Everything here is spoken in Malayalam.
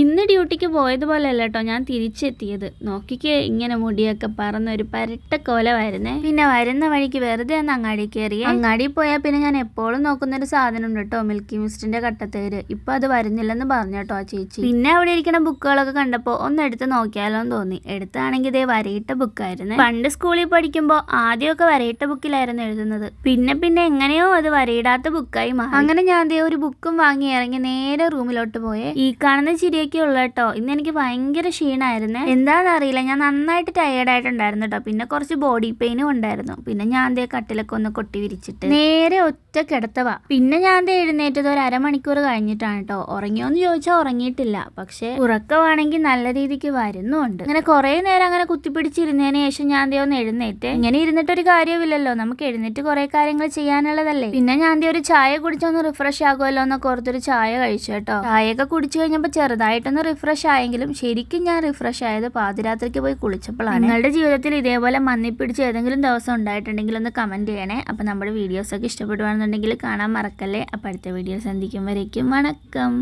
ഇന്ന് ഡ്യൂട്ടിക്ക് പോയതുപോലെ അല്ല കേട്ടോ ഞാൻ തിരിച്ചെത്തിയത്. നോക്കിക്കേ ഇങ്ങനെ മുടിയൊക്കെ പറന്ന ഒരു പരട്ട കോലമായിരുന്നേ പിന്നെ വരുന്ന വഴിക്ക് വെറുതെ ഒന്ന് അങ്ങാടി കയറി അങ്ങാടി പോയാൽ പിന്നെ ഞാൻ എപ്പോഴും നോക്കുന്ന ഒരു സാധനം ഉണ്ട് കേട്ടോ മിൽക്കി മിസ്റ്റിന്റെ കട്ടത്തേര്. ഇപ്പൊ അത് വരുന്നില്ലെന്ന് പറഞ്ഞു കേട്ടോ ആ ചേച്ചി. പിന്നെ അവിടെ ഇരിക്കുന്ന ബുക്കുകളൊക്കെ കണ്ടപ്പോൾ ഒന്ന് എടുത്ത് നോക്കിയാലോ എന്ന് തോന്നി. എടുത്താണെങ്കിൽ ഇതേ വരയിട്ട ബുക്കായിരുന്നു. പണ്ട് സ്കൂളിൽ പഠിക്കുമ്പോൾ ആദ്യമൊക്കെ വരയിട്ട ബുക്കിലായിരുന്നു എഴുതുന്നത്. പിന്നെ പിന്നെ എങ്ങനെയോ അത് വരയിടാത്ത ബുക്കായി മാറി. അങ്ങനെ ഞാൻ ദേ ഒരു ബുക്കും വാങ്ങി ഇറങ്ങി നേരെ റൂമിലോട്ട് പോയേ. ഈ കാണുന്ന ചിരിയൊക്കെ ഉള്ളു കേട്ടോ. ഇന്ന് എനിക്ക് ഭയങ്കര ക്ഷീണമായിരുന്നേ എന്താണെന്നറിയില്ല ഞാൻ നന്നായിട്ട് ടയേർഡ് ആയിട്ടുണ്ടായിരുന്നു കേട്ടോ പിന്നെ കുറച്ച് ബോഡി പെയിനും ഉണ്ടായിരുന്നു. പിന്നെ ഞാൻ എന്തേ കട്ടിലൊക്കെ ഒന്ന് കൊട്ടി വിരിച്ചിട്ട് നേരെ ഒറ്റ കിടത്തവാ. പിന്നെ ഞാൻ ദേ എഴുന്നേറ്റത് ഒരു അരമണിക്കൂർ കഴിഞ്ഞിട്ടാണ് കേട്ടോ ഉറങ്ങിയോന്ന് ചോദിച്ചാൽ ഉറങ്ങിയിട്ടില്ല. പക്ഷെ ഉറക്കമാണെങ്കിൽ നല്ല രീതിക്ക് വരുന്നുണ്ട്. അങ്ങനെ കുറേ നേരം അങ്ങനെ കുത്തിപ്പിടിച്ചിരുന്നതിന് ശേഷം ഞാൻ ദേ ഒന്ന് എഴുന്നേറ്റ് ഇങ്ങനെ ഇരുന്നിട്ട് ഒരു കാര്യമില്ലല്ലോ നമുക്ക് എഴുന്നേറ്റ് കുറേ കാര്യങ്ങൾ ചെയ്യാനുള്ളതല്ലേ. പിന്നെ ഞാൻ ദേ ഒരു ചായ കുടിച്ചൊന്ന് റിഫ്രഷ് ആകുമല്ലോ എന്നൊക്കെ ഓർത്തൊരു ചായ കഴിച്ചു കേട്ടോ ചായയൊക്കെ കുടിച്ചു കഴിഞ്ഞപ്പോൾ ചെറുതായിട്ടൊന്ന് റിഫ്രഷ് ആയെങ്കിലും ശരിക്കും ഞാൻ റിഫ്രഷ് ആയത് പാതിരാത്രിക്ക് പോയി കുളിച്ചപ്പോഴാണ് നിങ്ങളുടെ ജീവിതത്തിൽ ഇതേപോലെ മന്നിപ്പിടിച്ച് ഏതെങ്കിലും ദിവസം ഉണ്ടായിട്ടുണ്ടെങ്കിൽ ഒന്ന് കമന്റ് ചെയ്യണേ. അപ്പോൾ നമ്മുടെ വീഡിയോസൊക്കെ ഇഷ്ടപ്പെടുവാണെന്നുണ്ടെങ്കിൽ കാണാൻ മറക്കല്ലേ. അപ്പോൾ അടുത്ത വീഡിയോ സന്ധിക്കും വരയ്ക്കും. വണക്കം.